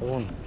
Telefon.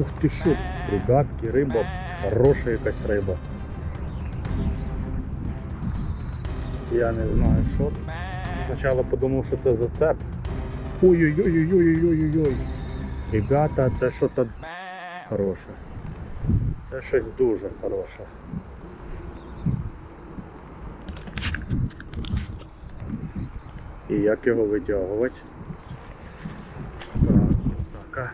Ух ти що, ребятки, риба, хороша якась риба. Я не знаю, що це. Спочатку подумав, що це зацеп. Ой-ой-ой-ой-ой-ой-ой-ой. Ребята, це що то хороше. Це щось дуже хороше. І як його витягувати? Так, косака.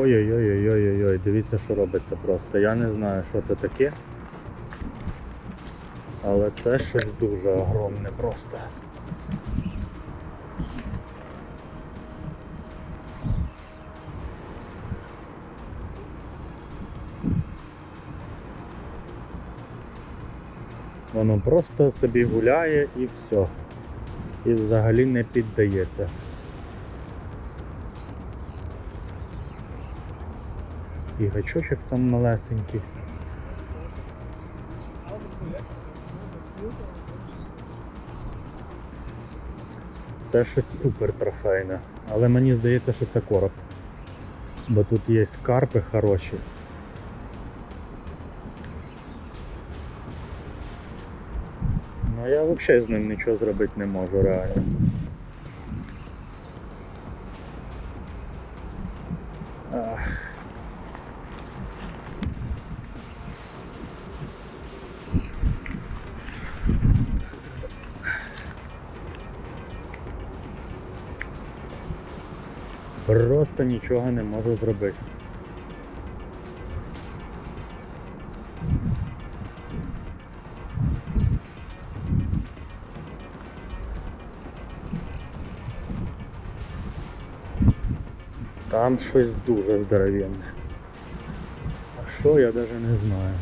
Ой-ой-ой-ой-ой-ой, дивіться, що робиться просто. Я не знаю, що це таке. Але це щось дуже огромне просто. Воно просто собі гуляє і все. І взагалі не піддається. І гачочок там малесенький. Це щось супер трофейне. Але мені здається, що це короб. Бо тут є карпи хороші. Ну я взагалі з ним нічого зробити не можу реально. Ах. Просто нічого не можу зробити. Там щось дуже здоровенне. А що я навіть не знаю.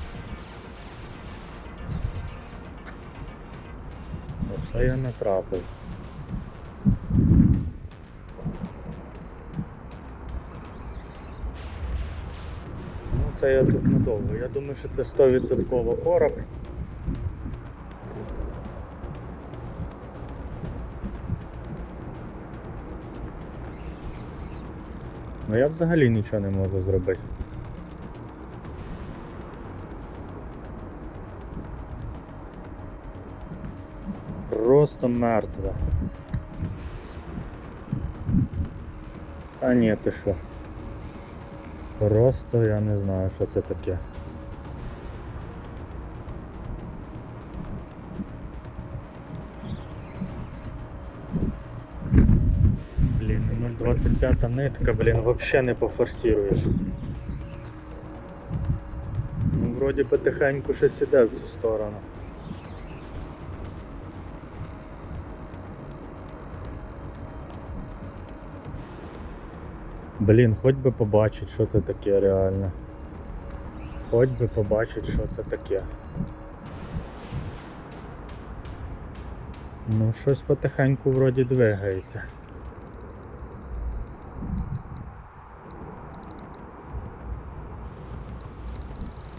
Оце я натрапив. Я тут надовго. Я думаю, що це 100% короб. Ну я взагалі нічого не можу зробити. Просто мертве. А ні, ти що? Просто я не знаю, що це таке. Блін, 0,25 нитка, блін, вообще не пофорсируєш. Ну, вроді потихеньку щось іде в цю сторону. Блін, хоч би побачить, що це таке реально. Хоч би побачить, що це таке. Ну, щось потихеньку вроді двигається.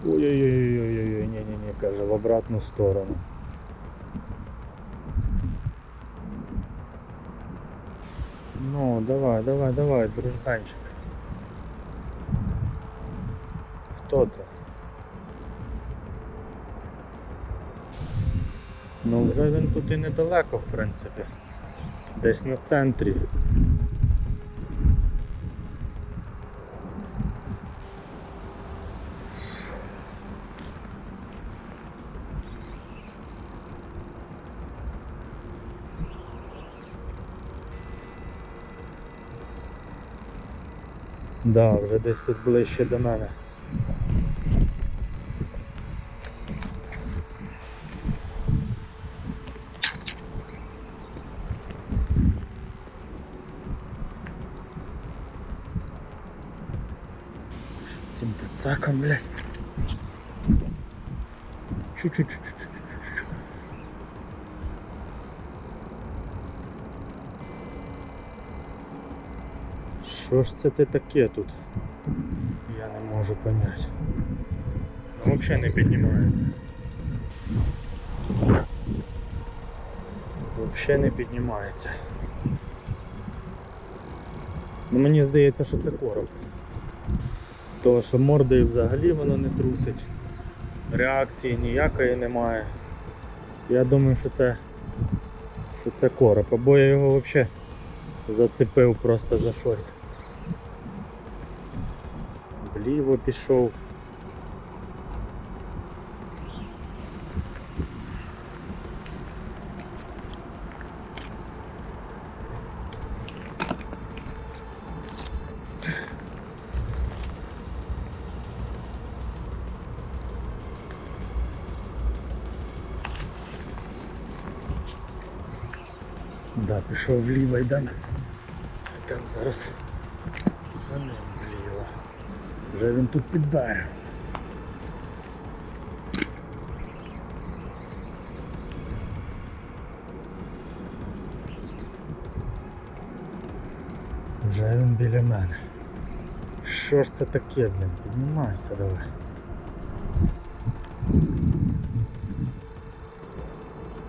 Ой-ой-ой, ой ой ой ні-ні-ні, каже, в обратну сторону. Ну, давай, давай, давай, дружбанчик. Хто ти? Ну вже він тут і недалеко, в принципі. Десь на центрі. Да, вже десь тут ближче до мене. Цим пацаком, блядь. Чуть-чуть. Що ж це ти таке тут? Я не можу поняти. Ну, Взагалі не піднімає. Взагалі не піднімається. Ну мені здається, що це короб. Того, що мордою взагалі воно не трусить. Реакції ніякої немає. Я думаю, що це, що це короб. Або я його взагалі зацепив просто за щось. вліво пішов. Да, пішов вліво і далі. Там зараз Вже він тут під берегом. Вже він біля мене. Що ж це таке, блін? Піднімайся давай.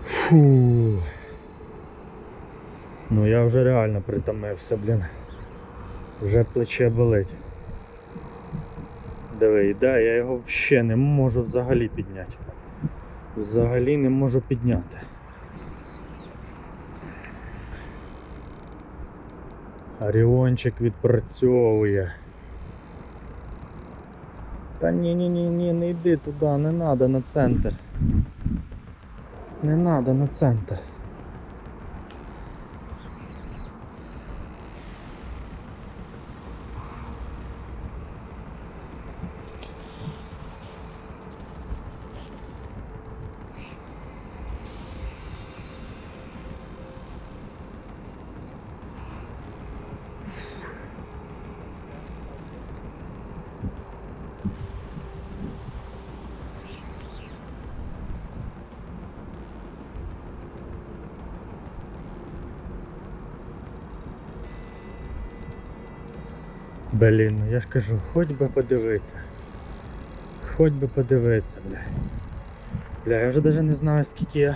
Фу. Ну я вже реально притомився, блін. Вже плече болить. Диви, йде, я його взагалі не можу взагалі підняти. Взагалі не можу підняти. Оріончик відпрацьовує. Та ні, ні, ні, ні, не йди туди, не треба на центр. Не треба на центр. Блін, ну я ж кажу, хоч би подивитися. Хоч би подивитися, бля. Бля, я вже навіть не знаю скільки я.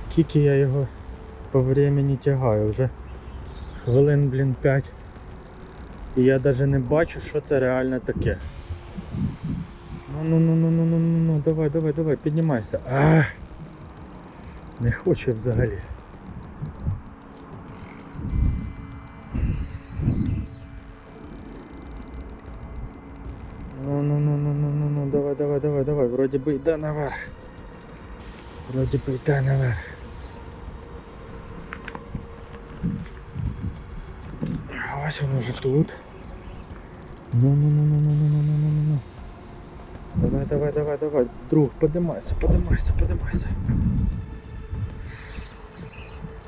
Скільки я його по времени тягаю. Вже хвилин, блін, 5. І я навіть не бачу, що це реально таке. Ну ну ну ну ну ну ну ну давай, давай, давай, піднімайся. А! Не хочу взагалі. Вроде бы йде наверх. Вроде бы йде наверх. А Ось він уже тут. Ну, ну, ну, ну, ну, ну, ну, ну, ну, ну. Давай, давай, давай, давай. Друг, подимайся, подимайся, подимайся.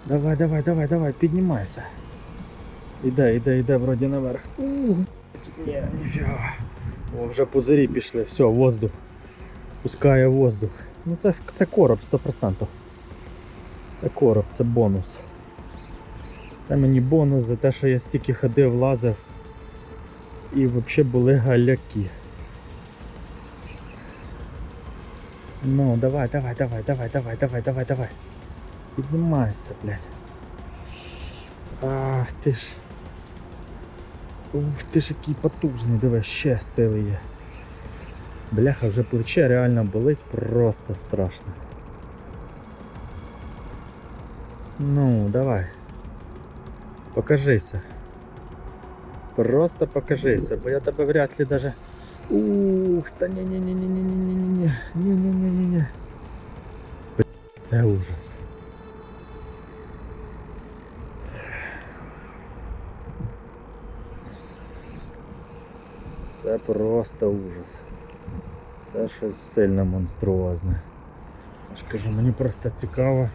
Давай, давай, давай, давай, піднімайся. Іде, іде, іде вроді наверх. Ух, ні, ніфіга. О, вже пузирі пішли, все, воздух. Спускає воздух. Ну це, це короб 100%. Це короб, це бонус. Це мені бонус за те, що я стільки ходив, лазив. І взагалі були галяки. Ну, давай, давай, давай, давай, давай, давай, давай, давай. Піднімайся, блядь. Ах ти ж. Ух ти ж який потужний, диви, ще сили є. Бляха, вже плече реально болить просто страшно. Ну, давай. Покажися. Просто покажися, бо я тебе вряд ли даже. Ух, та ні ні ні ні ні ні ні ні ні ні ні ні ні Це ужас. Це просто ужас. Це щось сильно монструозне. Я кажу, мені просто цікаво,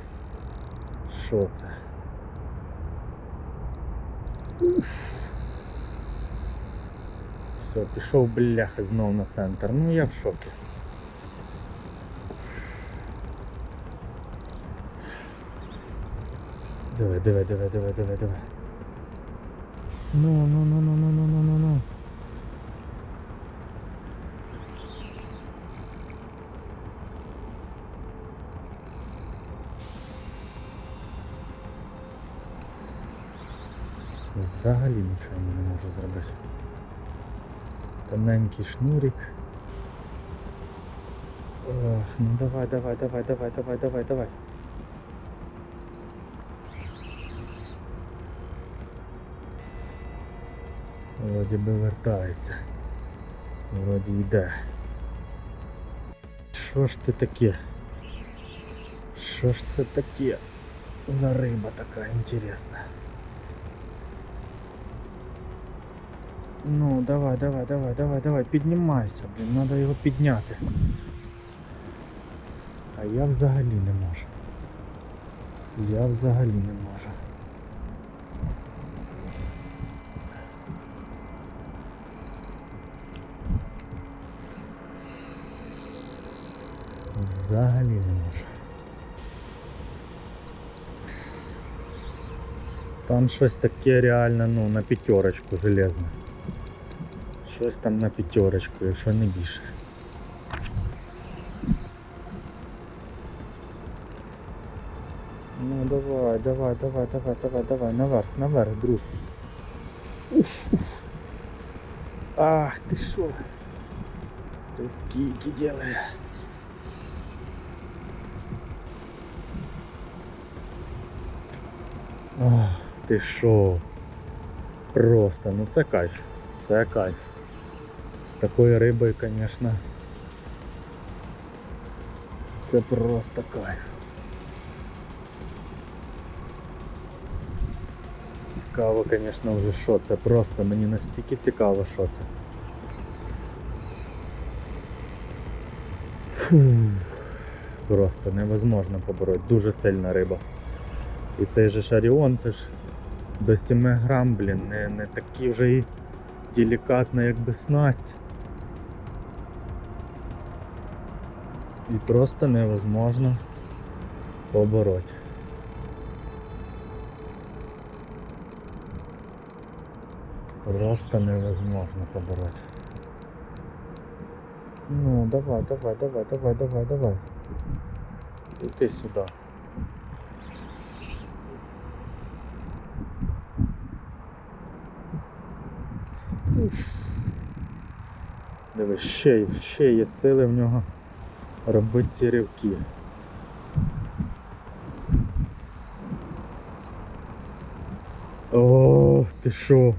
що це. Уф. Все, пішов бляха знов на центр. Ну я в шокі. Давай, давай, давай, давай, давай, давай. Ну, ну, ну, ну, ну, ну, ну, ну, ну. Взагалі нічого не можу зробити. Тоненький шнурик. Ох, ну давай, давай, давай, давай, давай, давай, давай. Вроді би вертається. Вроді йде. Що ж ти таке? Що ж це таке за риба така інтересна? Ну, давай, давай, давай, давай, давай, піднімайся, блін, треба його підняти. А я взагалі не можу. Я взагалі не можу. Взагалі не можу. Там щось таке реально, ну, на п'ятерочку железне. Щось там на п'ятерочку, якщо не більше. Ну давай, давай, давай, давай, давай, давай, наверх, наверх, друг. Уф, уф. Ах, ты шо? Кики делаю. Ах, ти шо? Просто, ну це кайф. Це кайф. Такою рибою, звісно. Це просто кайф. Цікаво, звісно, вже що це. Просто мені настільки цікаво, що це. Фу. Просто невозможно побороти. Дуже сильна риба. І цей же шаріон, це ж до 7 грам, блін, не, не такий вже і делікатна, якби снасть. І просто невозможно побороть. Просто невозможно побороть. Ну, давай, давай, давай, давай, давай, давай. Іди сюди. Уф. Дивись, ще, ще є сили в нього робити ці ривки. О, ти що?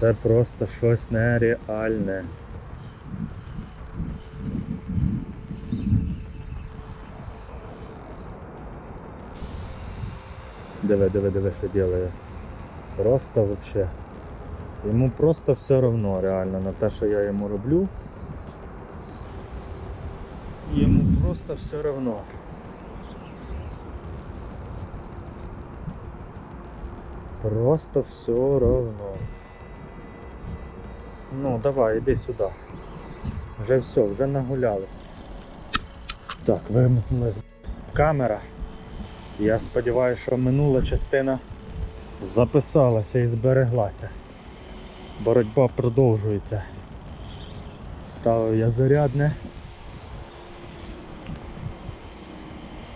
Це просто щось нереальне. Диви, диви, диви, що делає. Просто вообще. Йому просто все равно реально на те, що я йому роблю. Йому просто все равно. Просто все равно. Ну, давай, іди сюди. Вже все, вже нагуляли. Так, вимкнули камера. Я сподіваюся, що минула частина записалася і збереглася. Боротьба продовжується. Ставив я зарядне.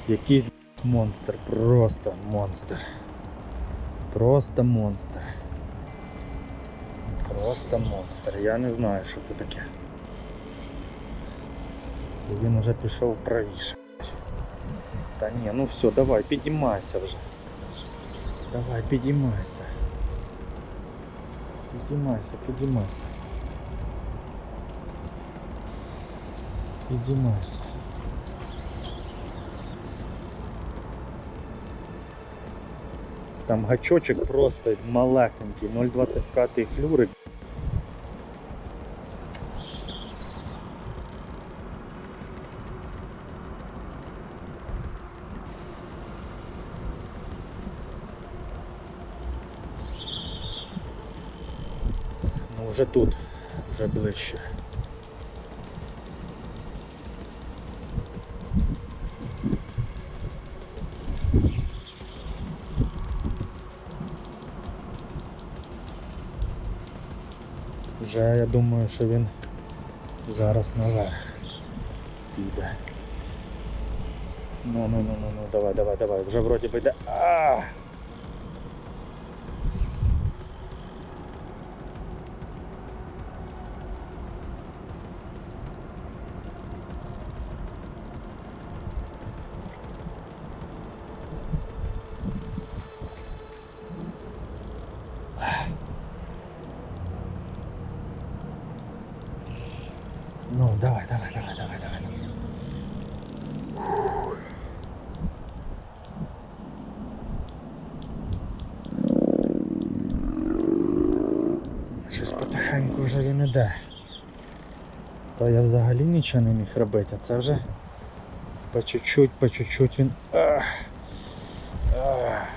Якийсь монстр, просто монстр. Просто монстр. Просто монстр. Я не знаю, що це таке. І він уже пішов правіше. Та ні, ну все, давай, підіймайся вже. Давай, підіймайся. Підіймайся, підіймайся. Підіймайся. Там гачочок просто малесенький, 0,25 флюрик. Ну вже тут, вже ближче. Вже я думаю, що він зараз наверх піде. Ну, ну, ну, ну, ну, давай, давай, давай, вже вроді би йде. А! Ну, давай, давай, давай, давай, давай. Щось потихеньку вже він іде. То я нічого не міг робити, це вже по чуть-чуть, по чуть-чуть він. Ах. Ах.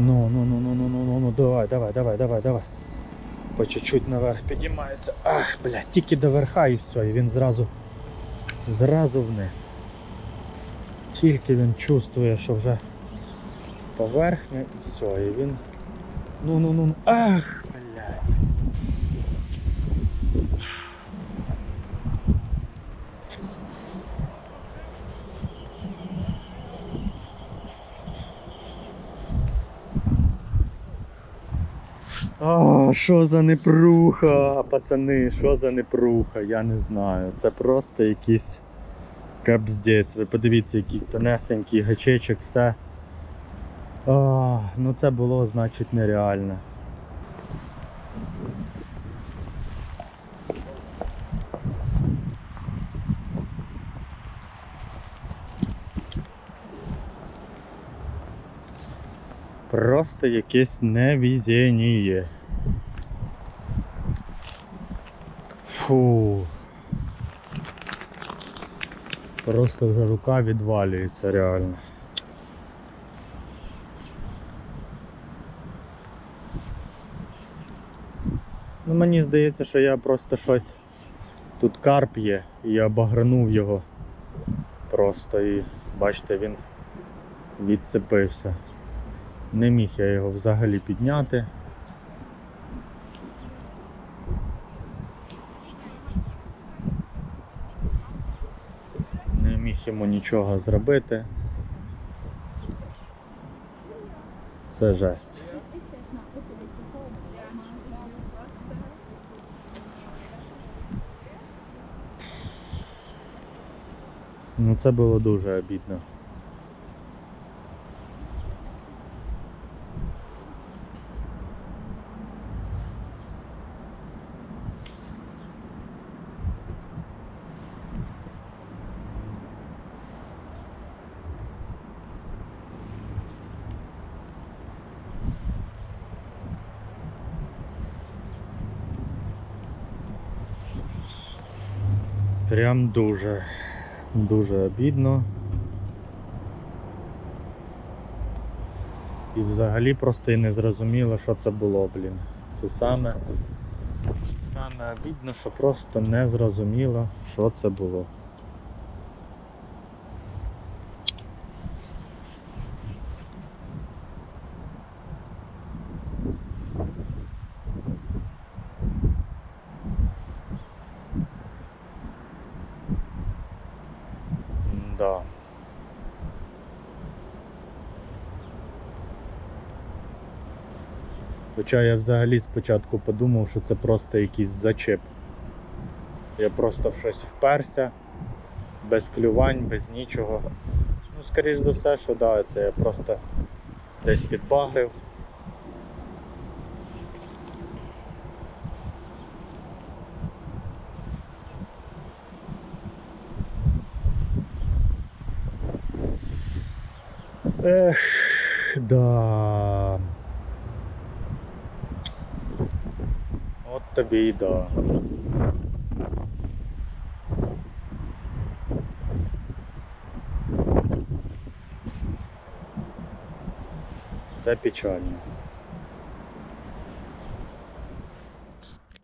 Ну, ну, ну, ну, ну, ну, ну, ну, давай, давай, давай, давай. По чуть-чуть наверх підіймається. Ах, блядь, тільки до верха і все, і він зразу, зразу вниз. Тільки він чувствує, що вже поверхня і все, і він. Ну, ну, ну, ну. Ах, блядь. А, що за непруха, пацани, що за непруха, я не знаю. Це просто якийсь капздець. Ви подивіться, який тонесенький гачечок, все. А, ну це було, значить, нереально. Просто якесь невезение. Фу. Просто вже рука відвалюється реально. Ну мені здається, що я просто щось тут карп є і я обагранув його просто і бачите він відцепився. Не міг я його взагалі підняти. Йому нічого зробити. Це жесть. Ну це було дуже обідно. Прям дуже, дуже обідно. І взагалі просто і не зрозуміло, що це було, блін. Це саме, саме обідно, що просто не зрозуміло, що це було. Да. Хоча я взагалі спочатку подумав, що це просто якийсь зачеп. Я просто в щось вперся, без клювань, без нічого. Ну, скоріш за все, що да, це я просто десь підбагрив. Ех, да. От тобі і да. Це печально.